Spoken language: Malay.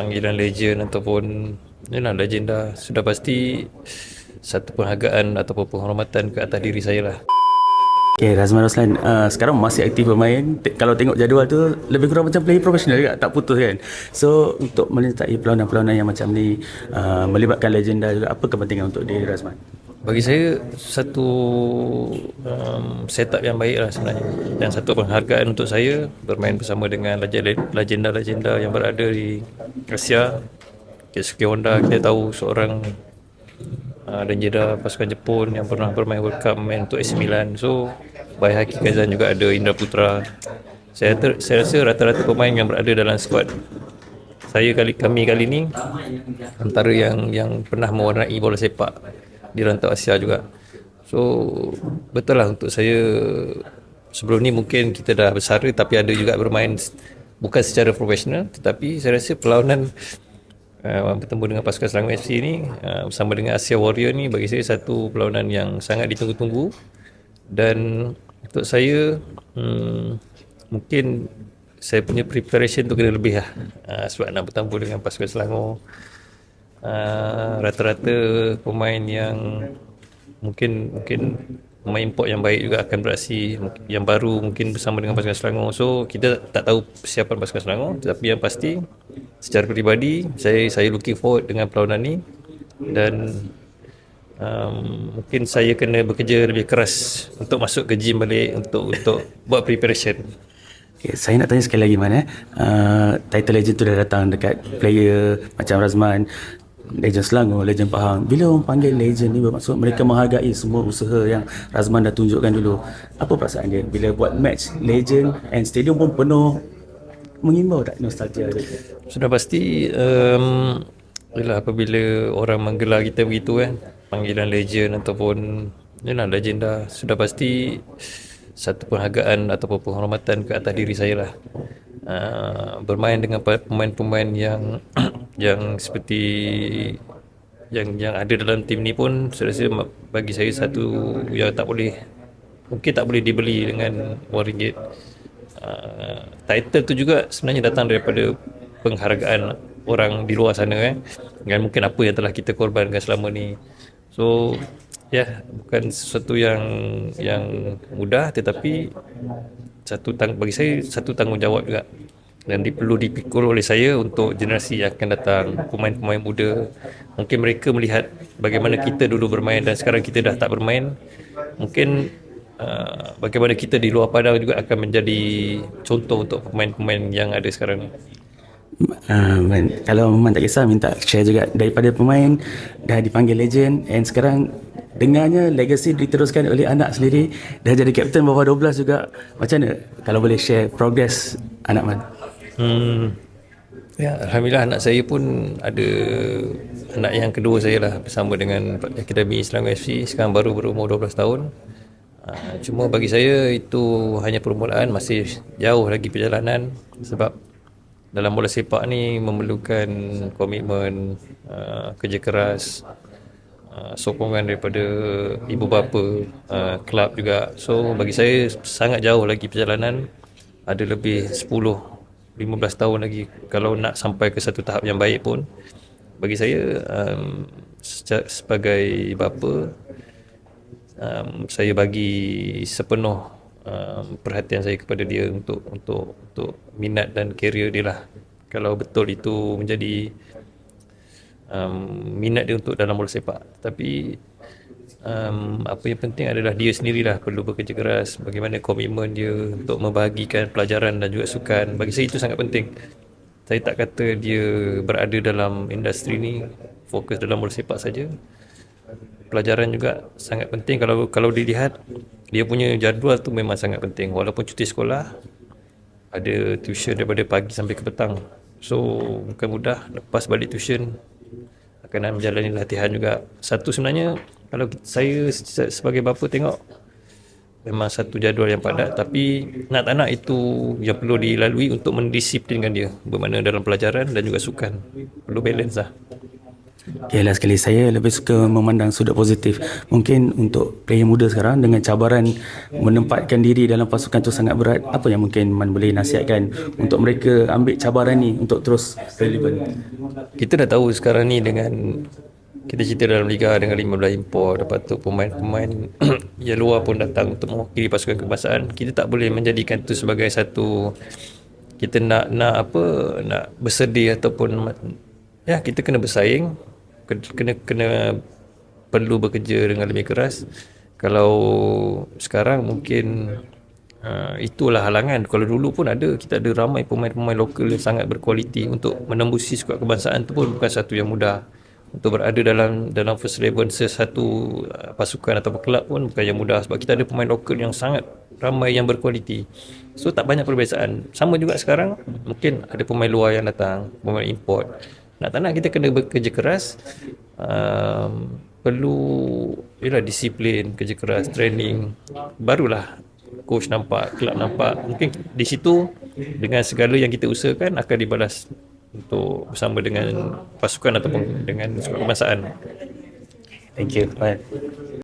panggilan legend ataupun yalah legenda sudah pasti satu penghargaan ataupun penghormatan ke atas diri saya lah. Okay, Razman Roslan uh, sekarang masih aktif bermain. Te- kalau tengok jadual tu lebih kurang macam player profesional juga, tak putus kan. So untuk menyertai perlawanan-perlawanan yang macam ni uh, melibatkan legenda juga, apa kepentingan untuk diri Razman? Bagi saya satu um, setup yang baik lah sebenarnya dan satu penghargaan untuk saya bermain bersama dengan legenda-legenda yang berada di Asia. Kesuke Honda kita tahu seorang uh, legenda pasukan Jepun yang pernah bermain World Cup main untuk AC Milan. So Baihaki Kazan juga ada Indra Putra. Saya, ter, saya rasa rata-rata pemain yang berada dalam skuad saya kali kami kali ni antara yang yang pernah mewarnai bola sepak di rantau Asia juga. So betul lah untuk saya sebelum ni mungkin kita dah bersara tapi ada juga bermain bukan secara profesional tetapi saya rasa perlawanan uh, bertemu dengan pasukan Selangor FC ni uh, bersama dengan Asia Warrior ni bagi saya satu perlawanan yang sangat ditunggu-tunggu dan untuk saya hmm, mungkin saya punya preparation tu kena lebih lah uh, sebab nak bertemu dengan pasukan Selangor uh, rata-rata pemain yang mungkin mungkin pemain import yang baik juga akan beraksi yang baru mungkin bersama dengan pasukan Selangor. So kita tak tahu persiapan pasukan Selangor tetapi yang pasti secara peribadi saya saya looking forward dengan perlawanan ni. Dan um, mungkin saya kena bekerja lebih keras untuk masuk ke gym balik untuk untuk buat preparation. Okay, saya nak tanya sekali lagi mana uh, title legend tu dah datang dekat player macam Razman Legend Selangor, Legend Pahang. Bila orang panggil legend ni bermaksud mereka menghargai semua usaha yang Razman dah tunjukkan dulu. Apa perasaan dia bila buat match legend and stadium pun penuh? Mengimbau tak nostalgia dia? Sudah pasti um, Yalah apabila orang menggelar kita begitu kan Panggilan legend ataupun Yalah legenda Sudah pasti Satu penghargaan ataupun penghormatan ke atas diri saya lah. Uh, Bermain dengan pemain-pemain yang Yang seperti yang yang ada dalam tim ni pun saya rasa bagi saya satu yang tak boleh mungkin tak boleh dibeli dengan wang uh, title tu juga sebenarnya datang daripada penghargaan orang di luar sana eh. Dengan mungkin apa yang telah kita korbankan selama ni. So ya yeah, bukan sesuatu yang yang mudah tetapi satu tang bagi saya satu tanggungjawab juga dan di, perlu dipikul oleh saya untuk generasi yang akan datang pemain-pemain muda. Mungkin mereka melihat bagaimana kita dulu bermain dan sekarang kita dah tak bermain. Mungkin uh, bagaimana kita di luar padang juga akan menjadi contoh untuk pemain-pemain yang ada sekarang. Uh, kalau Maman tak kisah minta share juga. Daripada pemain dah dipanggil legend. And sekarang dengarnya legacy diteruskan oleh anak sendiri. Dah jadi kapten bawah 12 juga. Macam mana? Kalau boleh share progress anak Man hmm. ya Alhamdulillah anak saya pun ada anak yang kedua saya lah bersama dengan Akademi Selangor FC sekarang baru berumur 12 tahun. Uh, cuma bagi saya itu hanya permulaan masih jauh lagi perjalanan sebab dalam bola sepak ni memerlukan komitmen uh, kerja keras uh, sokongan daripada ibu bapa kelab juga. So bagi saya sangat jauh lagi perjalanan. Ada lebih 10 15 tahun lagi kalau nak sampai ke satu tahap yang baik pun bagi saya um, sebagai bapa um, saya bagi sepenuh um, perhatian saya kepada dia untuk untuk untuk minat dan karier dia lah. Kalau betul itu menjadi um, minat dia untuk dalam bola sepak. Tapi um, apa yang penting adalah dia sendirilah perlu bekerja keras. Bagaimana komitmen dia untuk membahagikan pelajaran dan juga sukan. Bagi saya itu sangat penting. Saya tak kata dia berada dalam industri ni fokus dalam bola sepak saja. Pelajaran juga sangat penting kalau kalau dilihat dia punya jadual tu memang sangat penting walaupun cuti sekolah ada tuition daripada pagi sampai ke petang so bukan mudah lepas balik tuition akan menjalani latihan juga satu sebenarnya kalau saya sebagai bapa tengok memang satu jadual yang padat. Tapi nak tak nak itu yang perlu dilalui untuk mendisiplinkan dia. Bermakna dalam pelajaran dan juga sukan. Perlu balance lah. Okay lah sekali. Saya lebih suka memandang sudut positif. Mungkin untuk player muda sekarang dengan cabaran menempatkan diri dalam pasukan tu sangat berat Apa yang mungkin Man boleh nasihatkan untuk mereka ambil cabaran ni untuk terus relevan Kita dah tahu sekarang ni dengan kita cerita dalam liga dengan 15 import lepas tu pemain-pemain yang luar pun datang untuk mewakili pasukan kebangsaan. Kita tak boleh menjadikan tu sebagai satu kita nak nak apa nak bersedih ataupun ya kita kena bersaing. Kena kena perlu bekerja dengan lebih keras. Kalau sekarang mungkin Uh, itulah halangan. Kalau dulu pun ada kita ada ramai pemain-pemain lokal yang sangat berkualiti untuk menembusi skuad kebangsaan tu pun bukan satu yang mudah untuk berada dalam dalam first eleven sesatu uh, pasukan atau kelab pun bukan yang mudah sebab kita ada pemain lokal yang sangat ramai yang berkualiti. So tak banyak perbezaan. Sama juga sekarang mungkin ada pemain luar yang datang pemain import. Nak tak nak kita kena bekerja keras. Um, perlu ialah disiplin kerja keras training. Barulah coach nampak kelab nampak. Mungkin di situ dengan segala yang kita usahakan akan dibalas untuk bersama dengan pasukan ataupun dengan kebangsaan Thank you. Right.